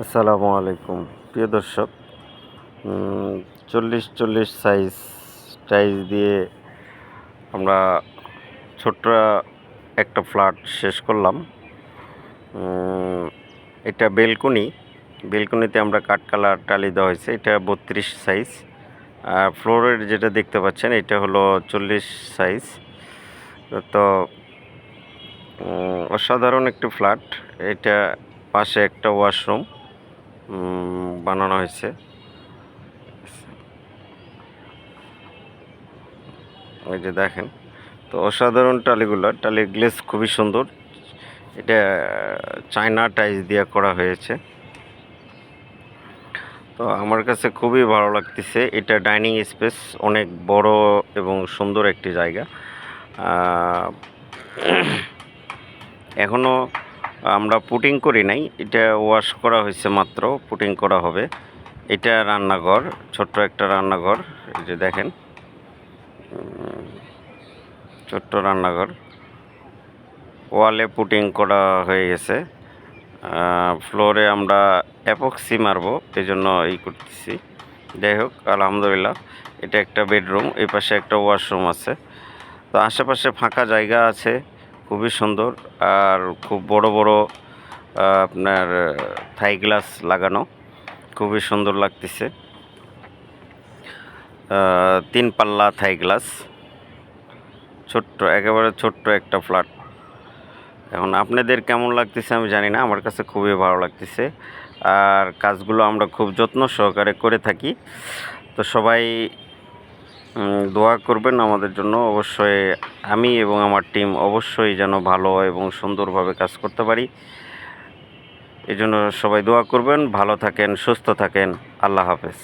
আসসালামু আলাইকুম। প্রিয় দর্শক চল্লিশ চল্লিশ সাইজ টাইজ দিয়ে আমরা ছোট্ট একটা ফ্ল্যাট শেষ করলাম। এটা বেলকুনি। বেলকুনিতে আমরা কাঠ কালার টালি দেওয়া হয়েছে। এটা বত্রিশ সাইজ আর ফ্লোরের যেটা দেখতে পাচ্ছেন, এটা হলো চল্লিশ সাইজ তো অসাধারণ একটি ফ্ল্যাট এটা পাশে একটা ওয়াশরুম বানানো হয়েছে। ওই যে দেখেন তো অসাধারণ টালিগুলো টালির গ্লেস খুবই সুন্দর। এটা চায়না টাইস দিয়ে করা হয়েছে। তো আমার কাছে খুবই ভালো লাগতেছে। এটা ডাইনিং স্পেস অনেক বড় এবং সুন্দর একটি জায়গা। আহ, এখনও আমরা পুটিং করি নাই, এটা ওয়াশ করা হয়েছে মাত্র, পুটিং করা হবে। এটা রান্নাঘর, ছোট্ট একটা রান্নাঘর, এই যে দেখেন। ছোট্ট রান্নাঘর। ওয়ালে পুটিং করা হয়ে গেছে। ফ্লোরে আমরা অ্যাপক্সি মারবো এই জন্য ই করতেছি। যাই হোক, আলহামদুলিল্লাহ, এটা একটা বেডরুম এই পাশে একটা ওয়াশরুম আছে। তো আশেপাশে ফাঁকা জায়গা আছে। খুবই সুন্দর আর খুব বড় বড় আপনার থাই গ্লাস লাগানো। খুবই সুন্দর লাগতেছে। তিন পাল্লা থাই গ্লাস। ছোট্ট, একেবারে ছোট্ট একটা ফ্ল্যাট। এখন আপনাদের কেমন লাগতেছে আমি জানি না, আমার কাছে খুবই ভালো লাগতেছে। আর কাজগুলো আমরা খুব যত্ন সহকারে করে থাকি। তো সবাই দোয়া করবেন আমাদের জন্য। অবশ্যই আমি এবং আমার টিম অবশ্যই যেন ভালো এবং সুন্দরভাবে কাজ করতে পারি। এই জন্য সবাই দোয়া করবেন, ভালো থাকেন, সুস্থ থাকেন। আল্লাহ হাফেজ।